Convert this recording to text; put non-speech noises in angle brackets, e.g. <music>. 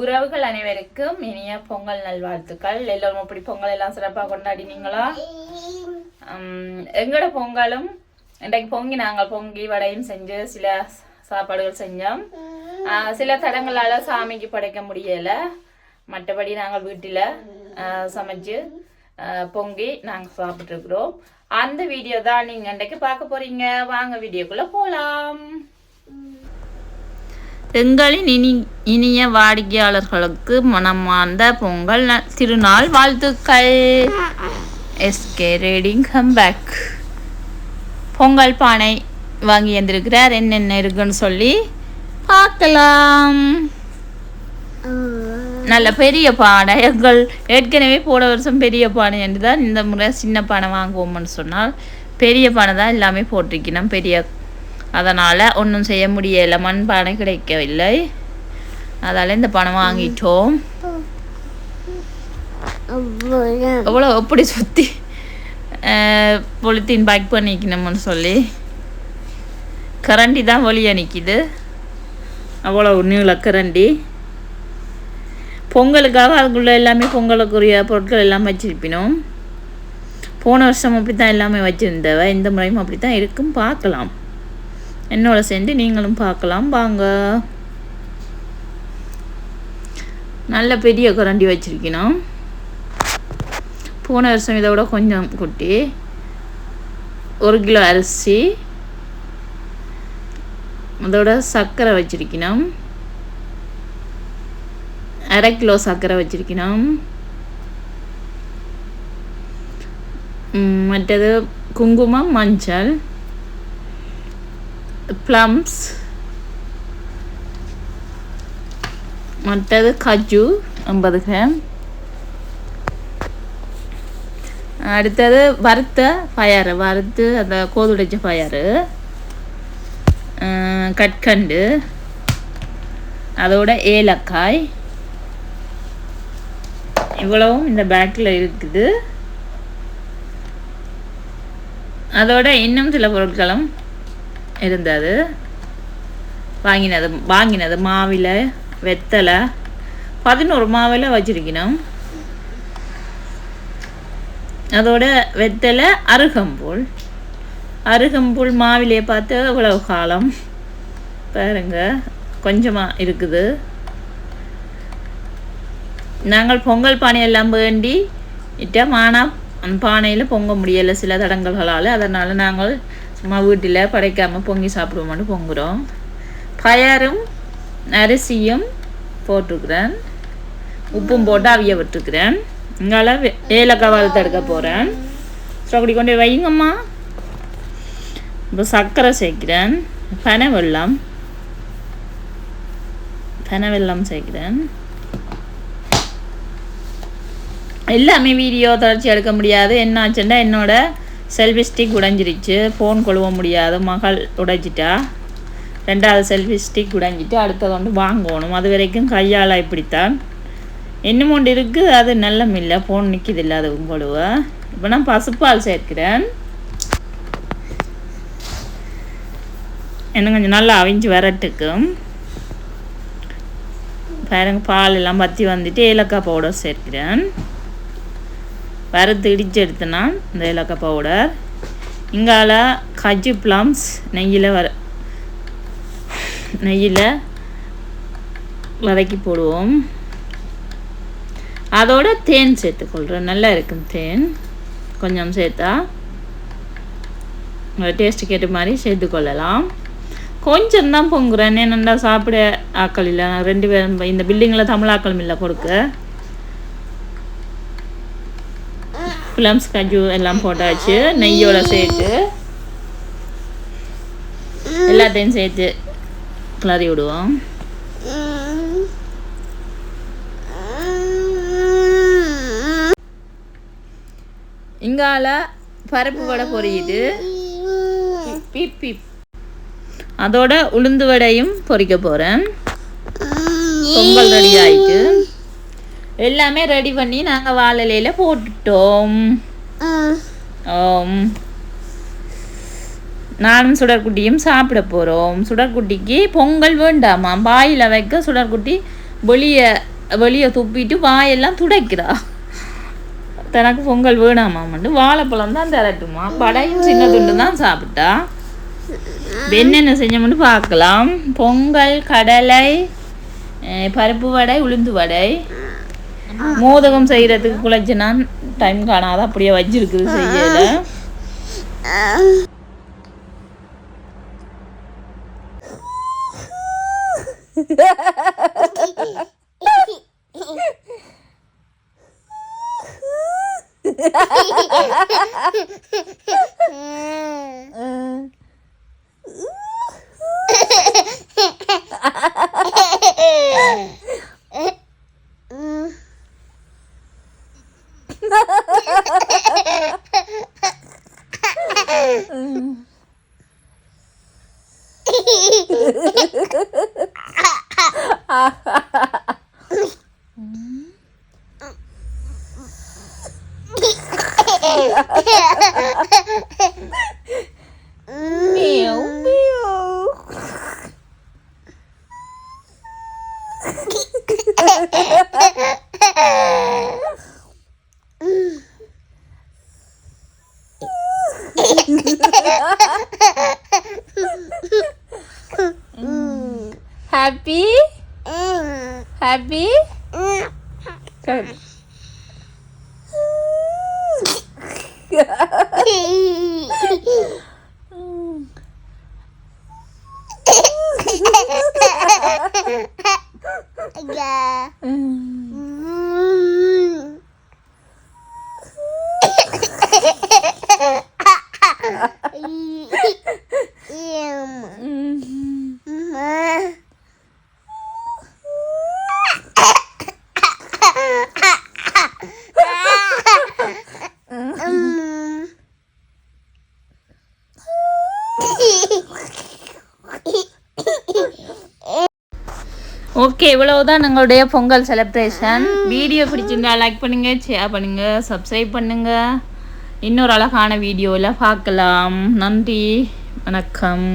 உறவுகள் அனைவருக்கும் இனிய பொங்கல் நல்வாழ்த்துக்கள். எல்லோரும் அப்படி பொங்கல் எல்லாம் சிறப்பாக கொண்டாடினீங்களா எங்களோட பொங்கலும் இன்றைக்கு பொங்கி நாங்கள் பொங்கி வடையும் செஞ்சு சில சாப்பாடுகள் செஞ்சோம். சில தடங்களால் சாமிக்கு படைக்க முடியலை. மற்றபடி நாங்கள் வீட்டில் சமைச்சு பொங்கி நாங்கள் சாப்பிட்ருக்குறோம் அந்த வீடியோ தான் நீங்கள் இன்றைக்கு பார்க்க போகிறீங்க வாங்க வீடியோக்குள்ளே போகலாம் எங்களின் இனி இனிய வாடிக்கையாளர்களுக்கு மனமார்ந்த பொங்கல் திருநாள் வாழ்த்துக்கள். SK trading come back Pongal பானை வாங்கி வந்திருக்கிறார். என்னென்ன இருக்குன்னு சொல்லி பார்க்கலாம். நல்ல பெரிய பானை. எங்கள் ஏற்கனவே போன வருஷம் பெரிய பானை என்று தான் இந்த முறை சின்ன பானை வாங்குவோம்னு சொன்னால் பெரிய பானை தான் எல்லாமே போட்டிருக்கணும் பெரிய அதனால் ஒன்றும் செய்ய முடியலை. மண் பானை கிடைக்கவில்லை. அதால் இந்த பணம் வாங்கிட்டோம். அவ்வளோ எப்படி சுற்றி பொலித்தீன் பேக் பண்ணிக்கணும்னு சொல்லி. கரண்டி தான் வழியாக நிற்கிது அவ்வளோ நீள கரண்டி. பொங்கலுக்காக அதுக்குள்ளே எல்லாமே பொங்கலுக்குரிய பொருட்கள் எல்லாம் வச்சிருப்பினோம். போன வருஷம் அப்படி தான் எல்லாமே வச்சுருந்தவ இந்த முறையும் அப்படி தான் இருக்கும். பார்க்கலாம். என்னோட சேர்ந்து நீங்களும் பார்க்கலாம். வாங்க. நல்ல பெரிய கரண்டி வச்சுருக்கணும். போன வருஷம் இதை விட கொஞ்சம் குட்டி. ஒரு கிலோ அரிசி. அதோட சர்க்கரை வச்சுருக்கணும். அரை கிலோ சர்க்கரை வச்சுருக்கணும். மற்றது குங்குமம் மஞ்சள் ப்ளம்ஸ் மற்றது கஜு ஐம்பது கிராம். அடுத்தது வறுத்த பயறு வறுத்து அந்த கோதுடைச்ச பயறு அஹ், கற்கண்டு அதோட ஏலக்காய். இவ்வளவும் இந்த பேக்கில் இருக்குது. அதோட இன்னும் சில பொருட்களும் இருந்தது. வாங்கினது வாங்கினது மாவில் வெத்தலை. பதினோரு மாவில் வச்சிருக்கணும். அதோட வெத்தலை அருகம்புல். அருகம்புல் மாவிலே பார்த்து இவ்வளவு காலம்? பாருங்க கொஞ்சமாக இருக்குது. நாங்கள் பொங்கல் பானையெல்லாம் வேண்டி இட்ட ஆனால் அந்த பானையில் பொங்க முடியலை சில தடங்கல்களால். அதனால் நாங்கள் சும்மா வீட்டில் படைக்காமல் பொங்கி சாப்பிடுவோம்னு பொங்குறோம். பயரும் அரிசியும் போட்டிருக்கிறேன் உப்பும் போட்டு அவிய விட்டுருக்கிறேன் இங்கால வே- ஏலக்காய் வறுத்து எடுக்க போகிறேன் ஸோ அப்படி கொண்டு போய் வைங்கம்மா. இப்போ சர்க்கரை சேர்க்கிறேன். பனை வெள்ளம் பனை வெள்ளம் சேர்க்கிறேன். எல்லாமே வீடியோ தொடர்ச்சி எடுக்க முடியாது. என்ன ஆச்சுன்னா என்னோட செல்ஃபி ஸ்டிக் உடைஞ்சிருச்சு. ஃபோன் கொழுவ முடியாது. மகள் உடைச்சிட்டா ரெண்டாவது செல்ஃபி ஸ்டிக் உடைஞ்சிட்டு அடுத்தது வந்து வாங்கணும். அது வரைக்கும் கையால் இப்படித்தான். இன்னும் ஒன்று இருக்குது அது நல்லம் இல்லை ஃபோன் நிற்கிது அது கொழுவ இப்போ நான் பசுப்பால் சேர்க்கிறேன். இன்னும் கொஞ்சம் நல்லா அவிஞ்சு வரட்டுக்கும் பாருங்க பால் எல்லாம் பற்றி வந்துட்டு ஏலக்காய் பவுடர் சேர்க்கிறேன். வறுத்து இடித்து எடுத்தனா இந்த ஏலக்காய் பவுடர் இங்கால கஜு ப்ளம்ஸ் நெய்யில் வர நெய்யில் வதக்கி போடுவோம். அதோட தேன் சேர்த்துக்கொள்கிறோம் நல்லா இருக்கும் தேன். கொஞ்சம் சேர்த்தா டேஸ்ட்டு கேட்ட மாதிரி சேர்த்து கொள்ளலாம் கொஞ்சம் தான் பொங்குறேன். என்னென்னா சாப்பிட ஆக்கள் இல்லை. நான் ரெண்டு பேரும் இந்த பில்டிங்கில் தமிழ் ஆக்களும் இல்லை கொடுக்க பிளம்ஸ் கஜு எல்லாம் போட்டாச்சு. நெய்யோட சேர்த்து. எல்லாத்தையும் சேர்த்து கிளறி விடுவோம். இங்கால பருப்பு வடை பொரியுது. பிப் பிப். அதோட உளுந்து வடையும் பொரிக்க போகிறேன் பொங்கல் ரெடி ஆயிட்டு. எல்லாமே ரெடி பண்ணி நாங்கள் வாழலையில் போட்டுட்டோம். ஆம். நானும் சுடற்குட்டியும் சாப்பிட போகிறோம் சுடற்குட்டிக்கு பொங்கல் வேண்டாமாம். வாயில் வைக்க சுடற்குட்டி வெளியே வெளியே துப்பிட்டு வாயெல்லாம் துடைக்கிறா. தனக்கு பொங்கல் வேணாமாமண்டு. வாழைப்பழம் தான் தரட்டுமா. படையும் சின்ன துண்டு தான் சாப்பிட்டா. என்னென்ன செஞ்சோம்னு பார்க்கலாம். பொங்கல் கடலை பருப்பு வடை உளுந்து வடை. மோதகம் செய்கிறதுக்கு குழச்சினான் டைம் காணாத அப்படியே வச்சிருக்குது செய்யலை. Hehehehe <laughs> <laughs> Meow, meow. <laughs> Happy? Sabi? Mm. Good. <laughs> <laughs> இவ்வளவுதான் எங்களுடைய பொங்கல் செலிப்ரேஷன் வீடியோ பிடிச்சிருந்தா லைக் பண்ணுங்க ஷேர் பண்ணுங்க சப்ஸ்கிரைப் பண்ணுங்க. இன்னொரு அழகான வீடியோவில் பார்க்கலாம். நன்றி வணக்கம்.